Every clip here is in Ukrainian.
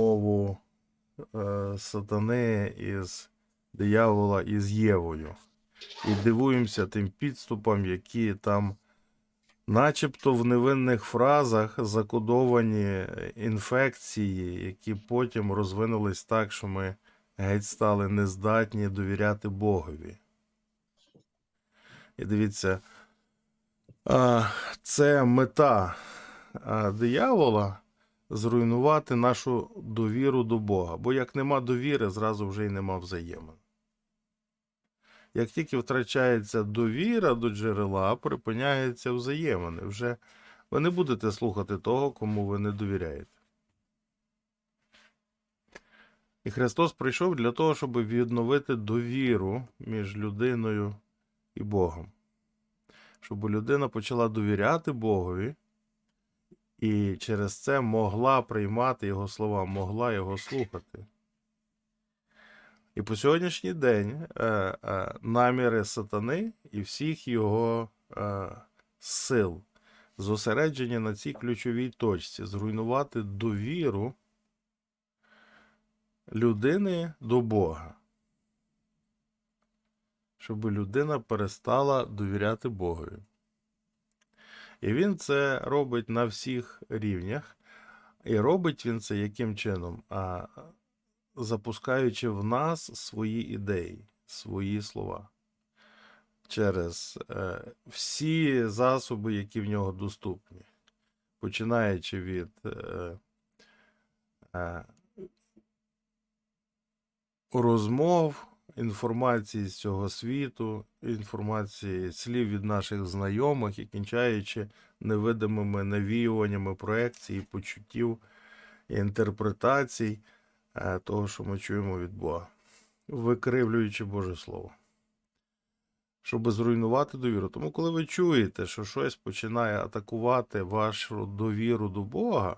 розмову е, сатани із диявола із Євою. І дивуємося тим підступам, які там, начебто в невинних фразах закодовані інфекції, які потім розвинулись так, що ми геть стали нездатні довіряти Богові. І дивіться, це мета диявола зруйнувати нашу довіру до Бога. Бо як нема довіри, зразу вже й нема взаємин. Як тільки втрачається довіра до джерела, припиняються взаємини. Вже ви не будете слухати того, кому ви не довіряєте. І Христос прийшов для того, щоб відновити довіру між людиною і Богом. Щоб людина почала довіряти Богові, і через це могла приймати Його слова, могла його слухати. І по сьогоднішній день е, е, наміри сатани і всіх його е, сил зосереджені на цій ключовій точці зруйнувати довіру людини до Бога. Щоб людина перестала довіряти Богові. І він це робить на всіх рівнях. І робить він це яким чином? А, запускаючи в нас свої ідеї, свої слова. Через е, всі засоби, які в нього доступні. Починаючи від е, е, розмов, інформації з цього світу, інформації слів від наших знайомих і кінчаючи невидимими навіюваннями проекцій, почуттів і інтерпретацій е, того, що ми чуємо від Бога, викривлюючи Боже Слово. Щоб зруйнувати довіру. Тому, коли ви чуєте, що щось починає атакувати вашу довіру до Бога,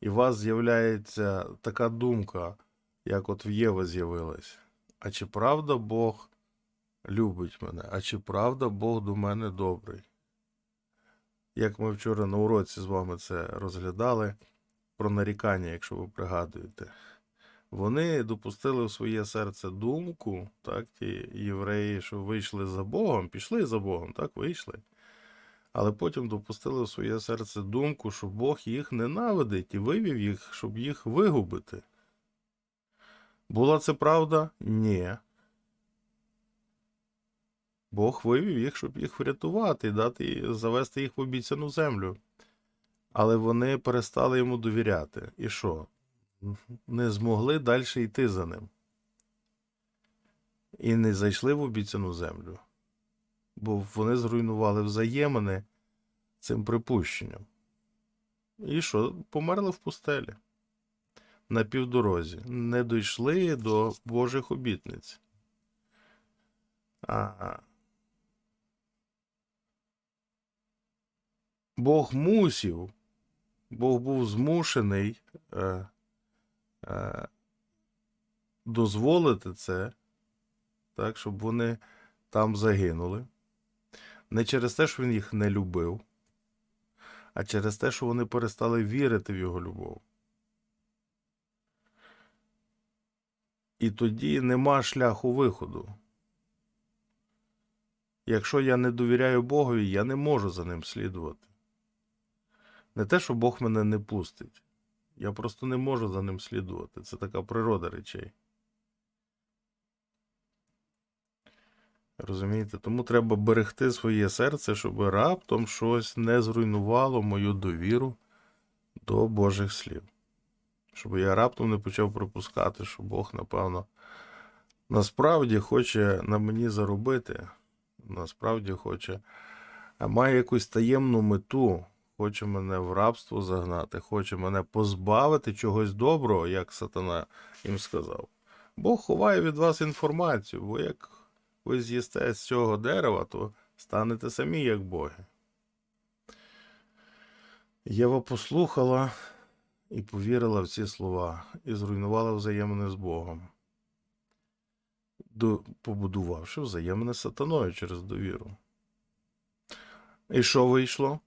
і у вас з'являється така думка, як от в Єви з'явилась. А чи правда Бог любить мене? А чи правда Бог до мене добрий? Як ми вчора на уроці з вами це розглядали про нарікання, якщо ви пригадуєте, вони допустили в своє серце думку, так, ті євреї, що вийшли за Богом, пішли за Богом, так, вийшли. Але потім допустили в своє серце думку, що Бог їх ненавидить і вивів їх, щоб їх вигубити. Була це правда? Ні. Бог вивів їх, щоб їх врятувати дати, завести їх в обіцяну землю. Але вони перестали йому довіряти. І що? Не змогли далі йти за ним. І не зайшли в обіцяну землю. Бо вони зруйнували взаємини цим припущенням. І що? Померли в пустелі на півдорозі, не дійшли до Божих обітниць. А... Бог мусів, Бог був змушений е, е, дозволити це, так, щоб вони там загинули. Не через те, що він їх не любив, а через те, що вони перестали вірити в його любов. І тоді нема шляху виходу. Якщо я не довіряю Богові, я не можу за ним слідувати. Не те, що Бог мене не пустить. Я просто не можу за ним слідувати. Це така природа речей. Розумієте? Тому треба берегти своє серце, щоб раптом щось не зруйнувало мою довіру до Божих слів. Щоб я раптом не почав припускати, що Бог, напевно, насправді хоче на мені заробити, насправді хоче, має якусь таємну мету, хоче мене в рабство загнати, хоче мене позбавити чогось доброго, як сатана їм сказав. Бог ховає від вас інформацію, бо як ви з'їсте з цього дерева, то станете самі як боги. Єва послухала і повірила в ці слова, і зруйнувала взаємини з Богом, побудувавши взаємини з сатаною через довіру. І що вийшло?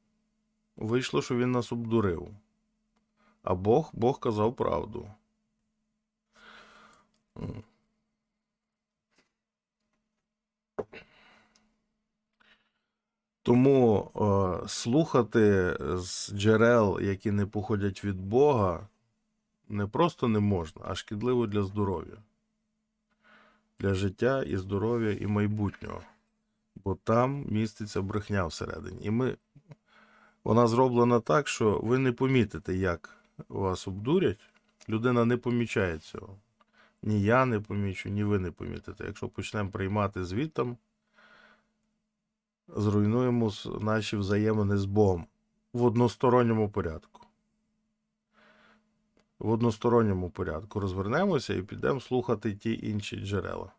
Вийшло, що він нас обдурив. А Бог, Бог казав правду. Тому е, слухати з джерел, які не походять від Бога, не просто не можна, а шкідливо для здоров'я. Для життя і здоров'я і майбутнього. Бо там міститься брехня всередині. І ми, вона зроблена так, що ви не помітите, як вас обдурять. Людина не помічає цього. Ні я не помічу, ні ви не помітите. Якщо почнемо приймати звітом, зруйнуємо наші взаємини з Богом в односторонньому порядку. В односторонньому порядку розвернемося і підемо слухати ті інші джерела.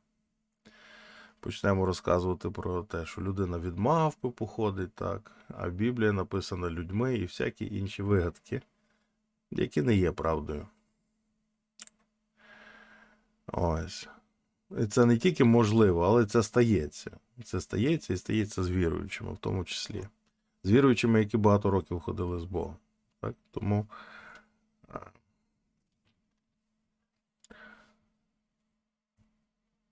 Почнемо розказувати про те, що людина від мавпи походить, так, а Біблія написана людьми і всякі інші вигадки, які не є правдою. Ось. Це не тільки можливо, але це стається. Це стається і стається з віруючими, в тому числі. З віруючими, які багато років ходили з Богом. Так? Тому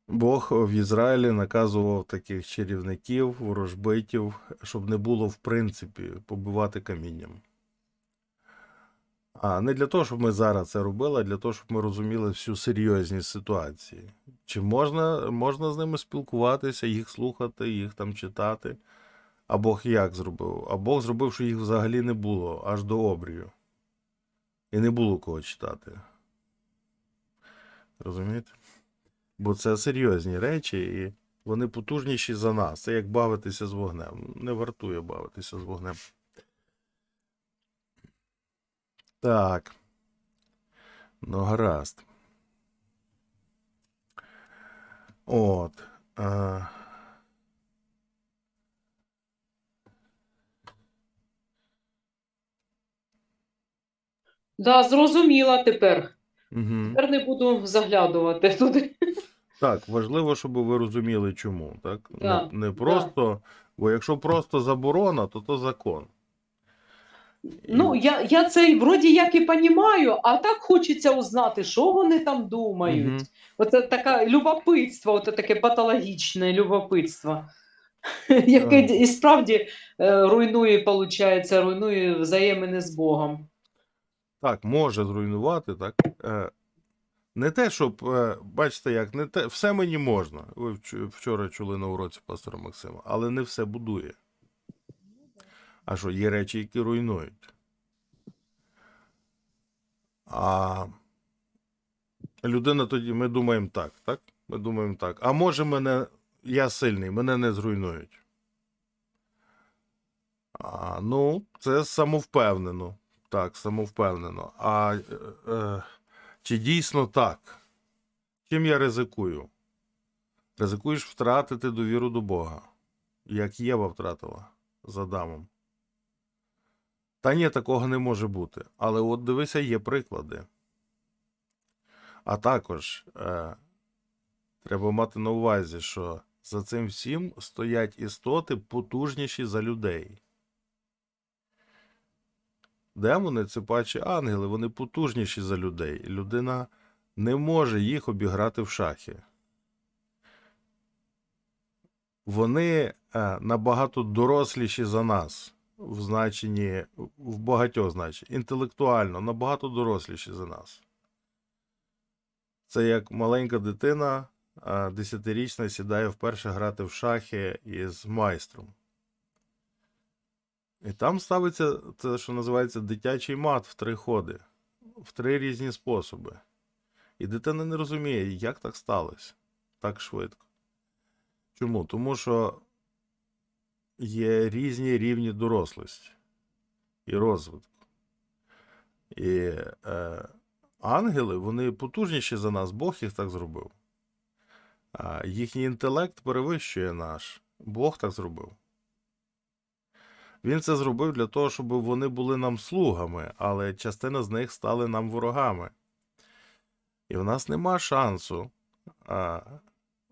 Бог в Ізраїлі наказував таких чарівників, ворожбитів, щоб не було в принципі побивати камінням. А не для того, щоб ми зараз це робили, а для того, щоб ми розуміли всю серйозність ситуації. Чи можна, можна з ними спілкуватися, їх слухати, їх там читати? А Бог як зробив? А Бог зробив, що їх взагалі не було аж до обрію. І не було кого читати. Розумієте? Бо це серйозні речі, і вони потужніші за нас. Це як бавитися з вогнем. Не вартує бавитися з вогнем. Так. Ну, гаразд. От. А... Да, зрозуміла тепер. Угу. Тепер не буду заглядувати туди. Так, важливо, щоб ви розуміли, чому. Так? Да, Не, не просто, бо якщо просто заборона, то то закон. Ну, я, я це вроді як і понімаю, а так хочеться узнати, що вони там думають. Мгм. Оце таке любопитство, оце таке патологічне любопитство, яке і справді е, руйнує, виходить, руйнує взаємини з Богом. Так, може зруйнувати, так. Е, не те, щоб, е, бачите, як, не те, все мені можна. Ви вчора чули на уроці пастора Максима, але не все будує. А що, є речі, які руйнують. А людина тоді, ми думаємо так, так? Ми думаємо так. А може мене, я сильний, мене не зруйнують. А, ну, це самовпевнено. Так, самовпевнено. А е, е, чи дійсно так? Чим я ризикую? Ризикуєш втратити довіру до Бога, як Єва втратила з Адамом. Та ні, такого не може бути. Але от дивися, є приклади. А також е, треба мати на увазі, що за цим всім стоять істоти потужніші за людей. Демони це паче ангели, вони потужніші за людей. Людина не може їх обіграти в шахи. Вони е, набагато доросліші за нас, в значенні, в багатьох значеннях. Інтелектуально набагато доросліші за нас. Це як маленька дитина, десятирічна, сідає вперше грати в шахи із майстром. І там ставиться те, що називається дитячий мат в три ходи, в три різні способи. І дитина не розуміє, як так сталося так швидко. Чому? Тому що є різні рівні дорослості і розвитку. І е, ангели, вони потужніші за нас, Бог їх так зробив. А їхній інтелект перевищує наш. Бог так зробив. Він це зробив для того, щоб вони були нам слугами, але частина з них стали нам ворогами. І в нас нема шансу а,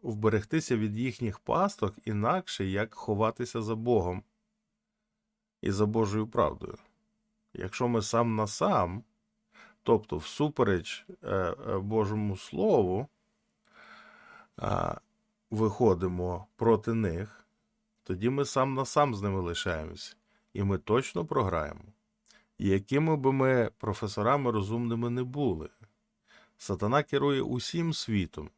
вберегтися від їхніх пасток інакше, як ховатися за Богом і за Божою правдою. Якщо ми сам на сам, тобто всупереч е, е, Божому Слову, виходимо проти них, тоді ми сам на сам з ними лишаємося. І ми точно програємо. І якими би ми професорами розумними не були, сатана керує усім світом.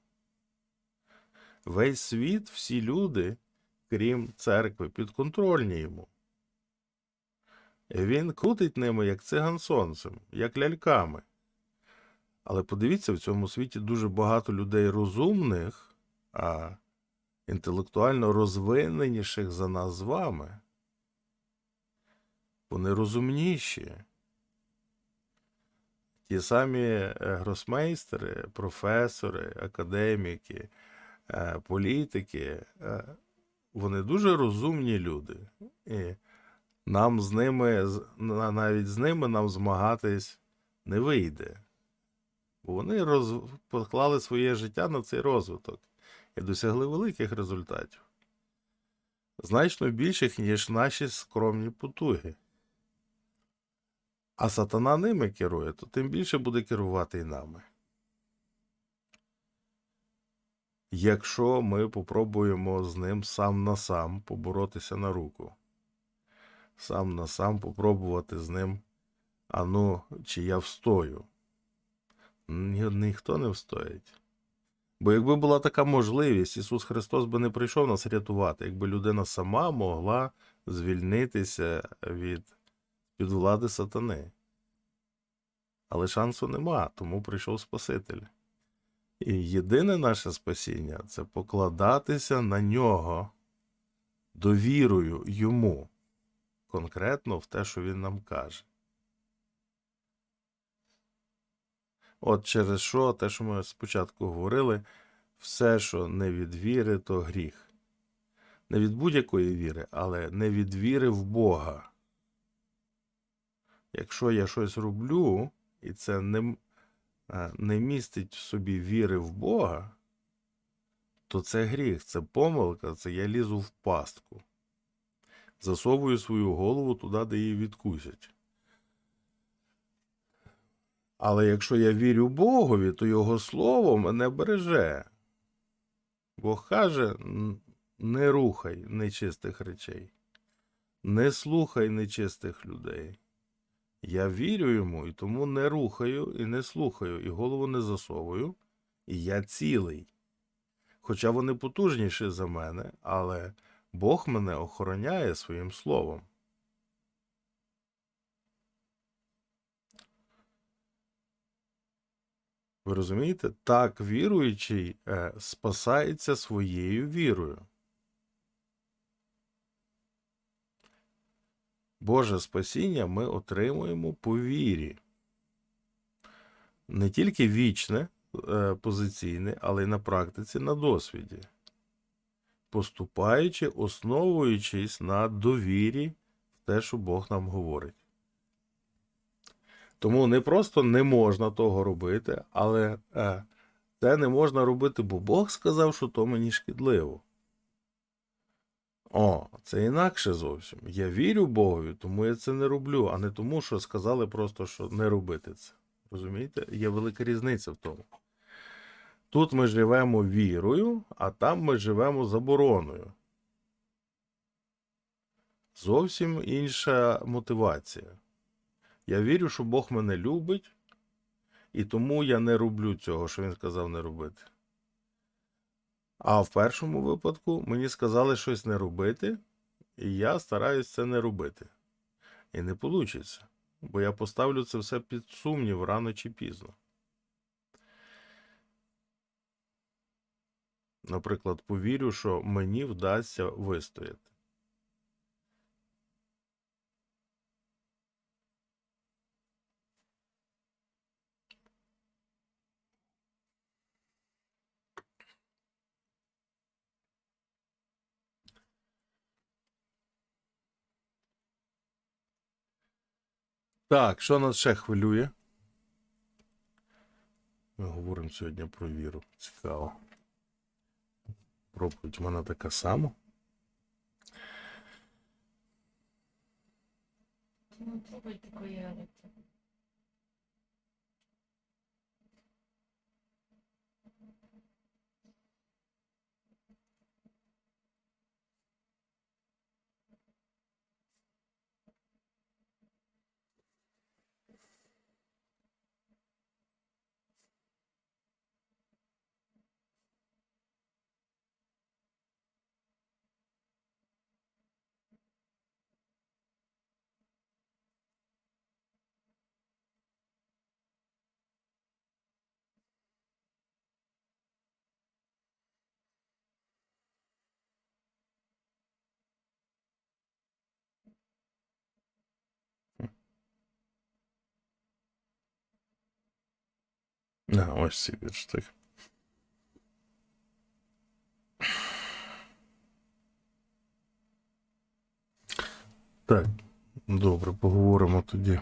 Весь світ, всі люди, крім церкви, підконтрольні йому. Він крутить ними, як циган сонцем, як ляльками. Але подивіться, в цьому світі дуже багато людей розумних, а інтелектуально розвиненіших за нас з вами. Вони розумніші. Ті самі е, гросмейстери, професори, академіки, політики, е, вони дуже розумні люди. І нам з ними, навіть з ними нам змагатись не вийде. Вони роз... поклали своє життя на цей розвиток і досягли великих результатів. Значно більших, ніж наші скромні потуги. А сатана ними керує, то тим більше буде керувати і нами. Якщо ми попробуємо з ним сам на сам поборотися на руку, сам на сам попробувати з ним, а ну, чи я встою. Ні, ніхто не встоїть. Бо якби була така можливість, Ісус Христос би не прийшов нас рятувати, якби людина сама могла звільнитися від під влади сатани. Але шансу нема, тому прийшов Спаситель. І єдине наше спасіння це покладатися на нього довірою йому, конкретно в те, що він нам каже. От через що, те, що ми спочатку говорили, все, що не від віри, то гріх. Не від будь-якої віри, але не від віри в Бога. Якщо я щось роблю, і це не, не містить в собі віри в Бога, то це гріх, це помилка, це я лізу в пастку. Засовую свою голову туди, де її відкусять. Але якщо я вірю Богові, то Його слово мене береже. Бог каже: не рухай нечистих речей, не слухай нечистих людей. Я вірю йому і тому не рухаю і не слухаю, і голову не засовую, і я цілий. Хоча вони потужніші за мене, але Бог мене охороняє своїм словом. Ви розумієте? Так віруючий е, спасається своєю вірою. Боже спасіння ми отримуємо по вірі. Не тільки вічне, е, позиційне, але й на практиці, на досвіді. Поступаючи, основуючись на довірі в те, що Бог нам говорить. Тому не просто не можна того робити, але е, це не можна робити, бо Бог сказав, що то мені шкідливо. О, це інакше зовсім. Я вірю Богові, тому я це не роблю, а не тому, що сказали просто, що не робити це. Розумієте? Є велика різниця в тому. Тут ми живемо вірою, а там ми живемо забороною. Зовсім інша мотивація. Я вірю, що Бог мене любить, і тому я не роблю цього, що він сказав не робити. А в першому випадку мені сказали щось не робити, і я стараюсь це не робити. І не вийде, бо я поставлю це все під сумнів рано чи пізно. Наприклад, повірю, що мені вдасться вистояти. Так, що нас ще хвилює? Ми говоримо сьогодні про віру. Цікаво. Проповідь в мене така сама. Ну, такої. А, ось цей вірш так. Так, добре, поговоримо тоді